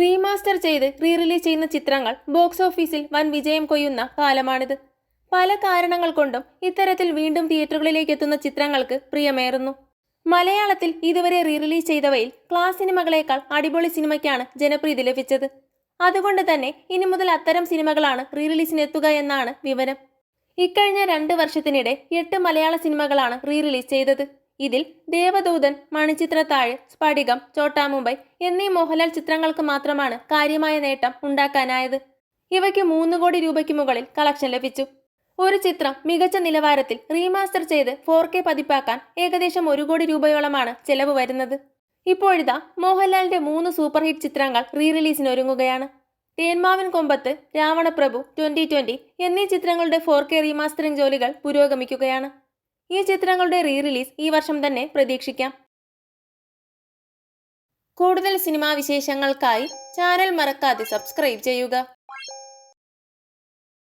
Remaster ചെയ്ത് re release ചെയ്യുന്ന ചിത്രങ്ങൾ ബോക്സ് ഓഫീസിൽ വൻ വിജയം കൊയ്യുന്ന കാലമാണിത്. പല കാരണങ്ങൾ കൊണ്ടും ഇത്തരത്തിൽ വീണ്ടും തിയേറ്ററുകളിലേക്ക് എത്തുന്ന ചിത്രങ്ങൾക്ക് പ്രിയമേറുന്നു. മലയാളത്തിൽ ഇതുവരെ റീ റിലീസ് ചെയ്തവയിൽ ക്ലാസ് സിനിമകളേക്കാൾ അടിപൊളി സിനിമയ്ക്കാണ് ജനപ്രീതി ലഭിച്ചത്. അതുകൊണ്ട് തന്നെ ഇനി മുതൽ അത്തരം സിനിമകളാണ് റീ റിലീസിനെത്തുക എന്നാണ് വിവരം. ഇക്കഴിഞ്ഞ രണ്ട് വർഷത്തിനിടെ എട്ട് മലയാള സിനിമകളാണ് റീ റിലീസ് ചെയ്തത്. ഇതിൽ ദേവദൂതൻ മണിച്ചിത്രത്താഴ് സ്ഫടികം ചോട്ടാ മുംബൈ എന്നീ മോഹൻലാൽ ചിത്രങ്ങൾക്ക് മാത്രമാണ് കാര്യമായ നേട്ടം ഉണ്ടാക്കാനായത്. ഇവയ്ക്ക് മൂന്ന് കോടി രൂപയ്ക്ക് മുകളിൽ കളക്ഷൻ ലഭിച്ചു. ഒരു ചിത്രം മികച്ച നിലവാരത്തിൽ റീമാസ്റ്റർ ചെയ്ത് ഫോർ കെ പതിപ്പാക്കാൻ ഏകദേശം ഒരു കോടി രൂപയോളമാണ് ചെലവ് വരുന്നത്. ഇപ്പോഴിതാ മോഹൻലാലിന്റെ മൂന്ന് സൂപ്പർ ഹിറ്റ് ചിത്രങ്ങൾ റീ റിലീസിന് ഒരുങ്ങുകയാണ്. തേന്മാവിൻ കൊമ്പത്ത് രാവണപ്രഭു ട്വന്റി ട്വന്റി എന്നീ ചിത്രങ്ങളുടെ ഫോർ കെ റീമാസ്റ്ററിംഗ് ജോലികൾ പുരോഗമിക്കുകയാണ്. ഈ ചിത്രങ്ങളുടെ റീ റിലീസ് ഈ വർഷം തന്നെ പ്രതീക്ഷിക്കാം. കൂടുതൽ സിനിമാ വിശേഷങ്ങൾക്കായി ചാനൽ മറക്കാതെ സബ്സ്ക്രൈബ് ചെയ്യുക.